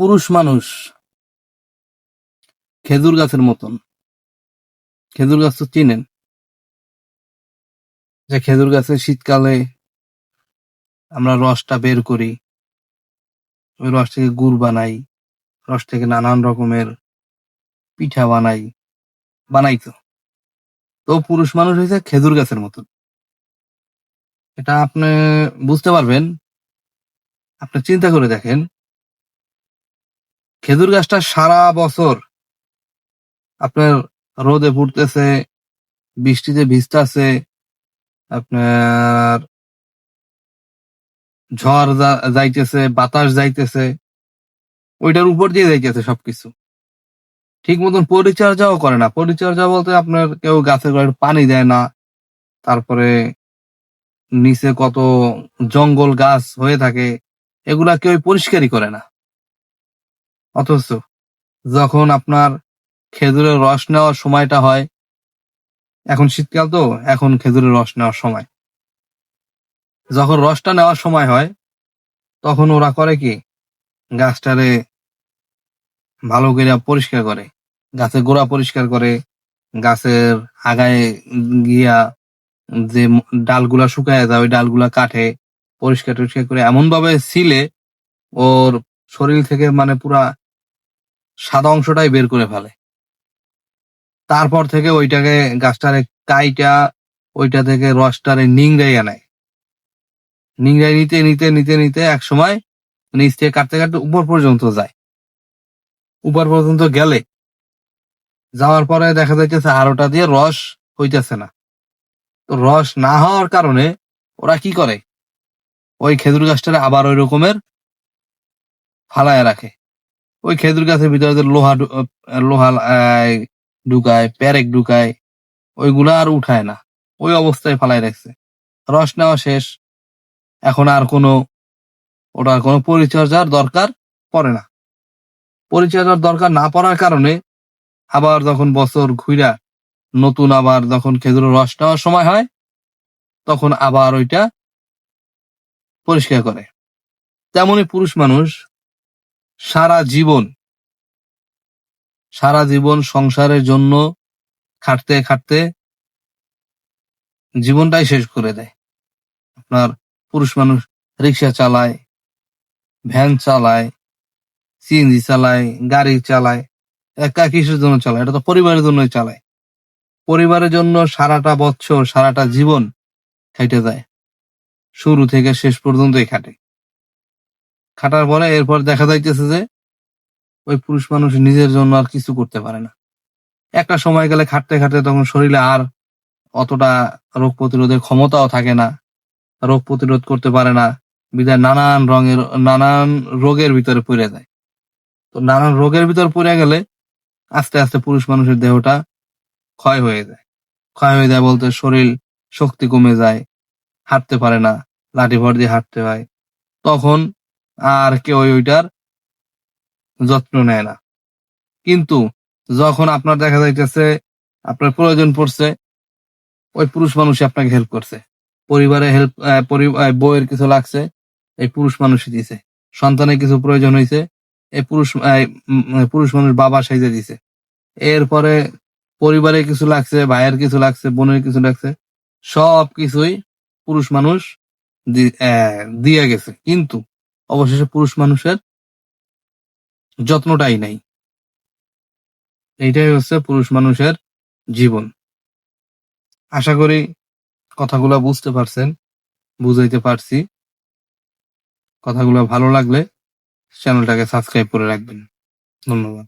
পুরুষ মানুষ খেজুর গাছের মতন। খেজুর গাছ তো চিনেন? যে খেজুর গাছে শীতকালে আমরা রসটা বের করি, ওই রস থেকে গুড় বানাই, রস থেকে নানান রকমের পিঠা বানাই বানাইতো তো। পুরুষ মানুষ হয়েছে খেজুর গাছের মতন। এটা আপনি বুঝতে পারবেন, আপনি চিন্তা করে দেখেন খেজুর গাছটা সারা বছর আপনার রোদে ফুটতেছে বৃষ্টিতে ভিজতেছে, আপনার ঝড় যাইতেছে, বাতাস যাইতেছে, ওইটার উপর দিয়ে যাইতেছে সবকিছু। ঠিক মতন পরিচর্যাও করে না। পরিচর্যা বলতে আপনার কেউ গাছের গোড়ায় পানি দেয় না। তারপরে নিচে কত জঙ্গল গাছ হয়ে থাকে, এগুলা কেউ পরিষ্কারই করে না। অথচ যখন আপনার খেজুরের রস নেওয়ার সময়টা হয়, এখন শীতকাল তো, এখন খেজুরের রস নেওয়ার সময়। যখন রসটা নেওয়ার সময় হয়, তখন ওরা করে কি, গাছটারে ভালো করে পরিষ্কার করে গাছের গোড়া পরিষ্কার করে, গাছের আগায় গিয়া যে ডালগুলা শুকায় যায়, ওই ডালগুলা কাটে পরিষ্কার টরিষ্কার করে এমন ভাবে ছিলে ওর শরীর থেকে মানে পুরা সাদা অংশটাই বের করে ফেলে। তারপর থেকে ওইটাকে গাছটারে কাইটা, ওইটা থেকে রসটারে নিংড়াইয়া নেয় নিংড়াই নিতে নিতে নিতে নিতে এক সময় নিচ থেকে কাটতে কাটতে উপর পর্যন্ত যায়। উপর পর্যন্ত গেলে যাওয়ার পরে দেখা যাইতেছে আরোটা দিয়ে রস হইতেছে না। তো রস না হওয়ার কারণে ওরা কি করে? ওই খেজুর গাছটারে আবার ওই রকমের ফালায় রাখে। ওই খেজুর গাছের ভিতরে যে লোহা লোহা ঢুকায় প্যারেক ঢুকায়, ওইগুলা আর উঠায় না। ওই অবস্থায় ফালায় রাখছে। রস নেওয়া শেষ। এখন আর কোনো, ওটার কোনো পরিচর্যার দরকার পড়ে না। পরিচর্যার দরকার না পড়ার কারণে আবার যখন বছর ঘুরা নতুন আবার যখন খেজুরের রস নেওয়ার সময় হয়, তখন আবার ওইটা পরিষ্কার করে। তেমনই পুরুষ মানুষ সারা জীবন সারা জীবন সংসারের জন্য খাটতে খাটতে জীবনটাই শেষ করে দেয়। আপনার পুরুষ মানুষ রিক্সা চালায়, ভ্যান চালায় সিএনজি চালায়, গাড়ি চালায়, একা কিসের জন্য চালায়? এটা তো পরিবারের জন্যই চালায়। পরিবারের জন্য সারাটা বছর, সারাটা জীবন খাইতে যায়। শুরু থেকে শেষ পর্যন্তই খাটে। খাটার পরে এরপর দেখা যাইতেছে যে ওই পুরুষ মানুষ নিজের জন্য আর কিছু করতে পারে না। একটা সময় গেলে খাটতে খাটতে তখন শরীরে আর অতটা রোগ প্রতিরোধের ক্ষমতাও থাকে না, রোগ প্রতিরোধ করতে পারে না বিদায় নানান রঙের, নানান রোগের ভিতরে পড়ে যায়। তো নানান রোগের ভিতর পড়ে গেলে আস্তে আস্তে পুরুষ মানুষের দেহটা ক্ষয় হয়ে যায়। ক্ষয় হয়ে যায় বলতে শরীর শক্তি কমে যায়, হাঁটতে পারে না লাঠি ভর দিয়ে হাঁটতে হয়। তখন আর কেউ ওইটার যত্ন নেয় না। কিন্তু যখন আপনার দেখা যাইতেছে, আপনার প্রয়োজন পড়ছে, ওই পুরুষ মানুষই আপনাকে হেল্প করছে। পরিবারে হেল্প বউয়ের কিছু লাগছে, এই পুরুষ মানুষই দিছে। সন্তানের কিছু প্রয়োজন হয়েছে এই পুরুষ পুরুষ মানুষ বাবা সাইজে দিছে। এরপরে পরিবারে কিছু লাগছে, ভাইয়ের কিছু লাগছে, বোনের কিছু লাগছে সব কিছুই পুরুষ মানুষ দিয়ে গেছে। কিন্তু অবশেষে পুরুষ মানুষের যত্নটাই নাই। এইটাই হচ্ছে পুরুষ মানুষের জীবন। আশা করি কথাগুলো বুঝতে পারছেন, বুঝাইতে পারছি। কথাগুলো ভালো লাগলে চ্যানেলটাকে সাবস্ক্রাইব করে রাখবেন। ধন্যবাদ।